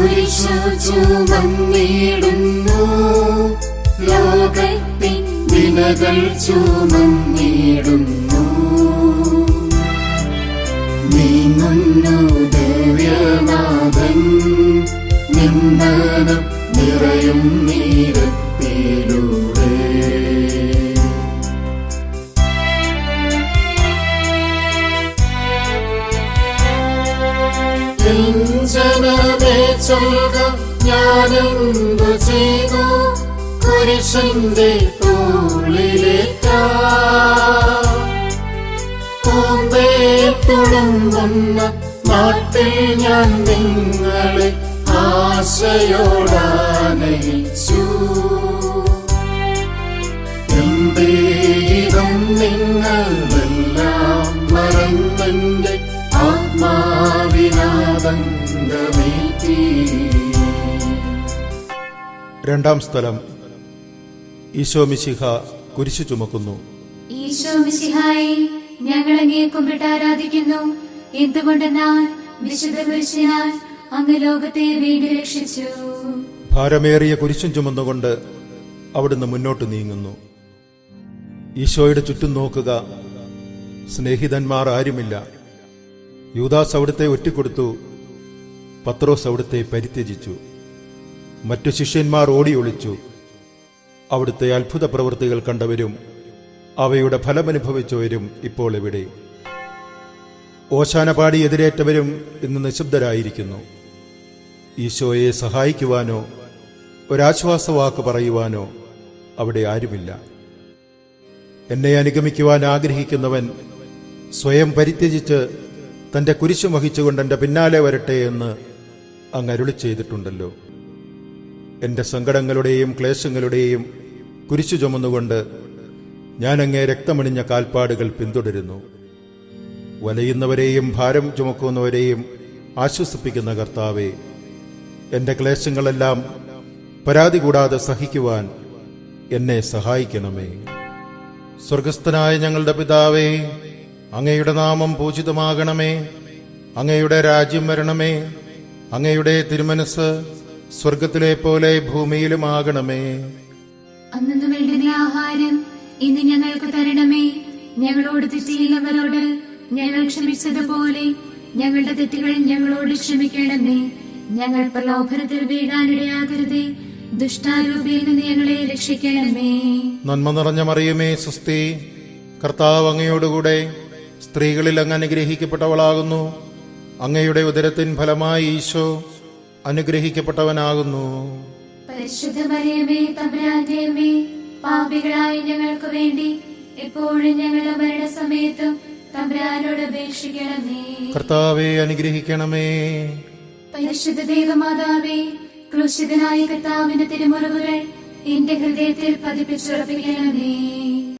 കുരിശു ചുമന്നിടുന്നു ലോകത്തിൻ വിനകൾ ചുമന്നിടുന്നു നീങ്ങുന്നു ദിവ്യനാഥൻ നിന്ദനം നിറയും നീരത്തിലൂടെ ചൊൽക ഞാനെന്തു ചെയ്തു കുരിശിന്റെ തോളിലേറ്റ പൂമ്പേ തുളുമ്പുന്ന നാട്ടിൽ ഞാൻ നിങ്ങളെ ആശയോടാനയിച്ചു. എന്തേതും നിങ്ങളെല്ലാം ആത്മാവിനാദംഗമേറ്റി രണ്ടാം സ്ഥലം. ഈശോ മിശിഹ കുരിശു ചുമക്കുന്നു. ഈശോ മിശിഹായി ഞങ്ങൾ അങ്ങേ കുമ്പിട്ട് ആരാധിക്കുന്നു. എന്തുകൊണ്ടെന്നാൽ വിശുദ്ധ കുരിശിനാൽ അങ്ങ് ലോകത്തെ വീണ്ടും രക്ഷിച്ചു. ഭാരമേറിയ കുരിശും ചുമന്നുകൊണ്ട് അവിടുന്ന് മുന്നോട്ട് നീങ്ങുന്നു. ഈശോയുടെ ചുറ്റും നോക്കുക. സ്നേഹിതന്മാർ ആരുമില്ല. യൂദാസ് അവിടുത്തെ ഒറ്റിക്കൊടുത്തു. പത്രോസ് അവിടുത്തെ പരിത്യജിച്ചു. മറ്റു ശിഷ്യന്മാർ ഓടി ഒളിച്ചു. അവിടുത്തെ അത്ഭുത പ്രവൃത്തികൾ കണ്ടവരും അവയുടെ ഫലമനുഭവിച്ചവരും ഇപ്പോൾ എവിടെ? ഓശാനപാടി എതിരേറ്റവരും ഇന്ന് നിശബ്ദരായിരിക്കുന്നു. ഈശോയെ സഹായിക്കുവാനോ ഒരാശ്വാസവാക്ക് പറയുവാനോ അവിടെ ആരുമില്ല. എന്നെ അനുഗമിക്കുവാൻ ആഗ്രഹിക്കുന്നവൻ സ്വയം പരിത്യജിച്ച് തന്റെ കുരിശും വഹിച്ചുകൊണ്ട് എന്റെ പിന്നാലെ വരട്ടെ എന്ന് അങ്ങ് അരുളി ചെയ്തിട്ടുണ്ടല്ലോ. എന്റെ സങ്കടങ്ങളുടെയും ക്ലേശങ്ങളുടെയും കുരിശു ചുമന്നുകൊണ്ട് ഞാൻ അങ്ങേ രക്തമണിഞ്ഞ കാൽപ്പാടുകൾ പിന്തുടരുന്നു. വലയുന്നവരെയും ഭാരം ചുമക്കുന്നവരെയും ആശ്വസിപ്പിക്കുന്ന കർത്താവെ എന്റെ ക്ലേശങ്ങളെല്ലാം പരാതി കൂടാതെ സഹിക്കുവാൻ എന്നെ സഹായിക്കണമേ. സ്വർഗസ്ഥനായ ഞങ്ങളുടെ പിതാവേ അങ്ങയുടെ നാമം പൂജിതമാകണമേ. അങ്ങയുടെ രാജ്യം വരണമേ. അങ്ങയുടെ തിരുമനസ് സ്വർഗത്തിലെ പോലെ ഭൂമിയിലുമാകണമേ. അന്നു വേണ്ടുന്ന ആഹാരം ഇന്ന് ഞങ്ങൾക്ക് തരണമേ. ഞങ്ങളോട് തെറ്റിയില്ലവരോട് ഞങ്ങൾ ക്ഷമിച്ചതുപോലെ ഞങ്ങളുടെ തെറ്റുകൾ ഞങ്ങളോട് ക്ഷമിക്കണമേ. ഞങ്ങൾ പ്രലോഭനത്തിൽ വീഴാനിടയാകരുതേ. ദുഷ്ടാരൂപിയിൽ നിന്ന് ഞങ്ങളെ രക്ഷിക്കണമേ. നന്മ നിറഞ്ഞ മറിയുമേ സുസ്തി. കർത്താവ് അങ്ങയോടുകൂടെ സ്ത്രീകളിൽ അങ്ങ് അനുഗ്രഹിക്കപ്പെട്ടവളാകുന്നു. അങ്ങയുടെ ഉദരത്തിൻ ഫലമായി ഈശോ അനുഗ്രഹിക്കപ്പെട്ടവനാകുന്നു. പരിശുദ്ധ മറിയമേ തമ്പുരാന്റെ അമ്മേ പാപികളായ ഞങ്ങൾക്ക് വേണ്ടി എപ്പോഴും ഞങ്ങളുടെ മരണസമയത്തും തമ്പുരാനോട് അപേക്ഷിക്കണമേ. കർത്താവെ അനുഗ്രഹിക്കണമേ. പരിശുദ്ധ ദേവമാതാവേ ക്രൂശിതനായ കർത്താവിന്റെ തിരുമുറിവുകൾ എന്റെ ഹൃദയത്തിൽ പതിപ്പിച്ചുറപ്പിക്കണമേ.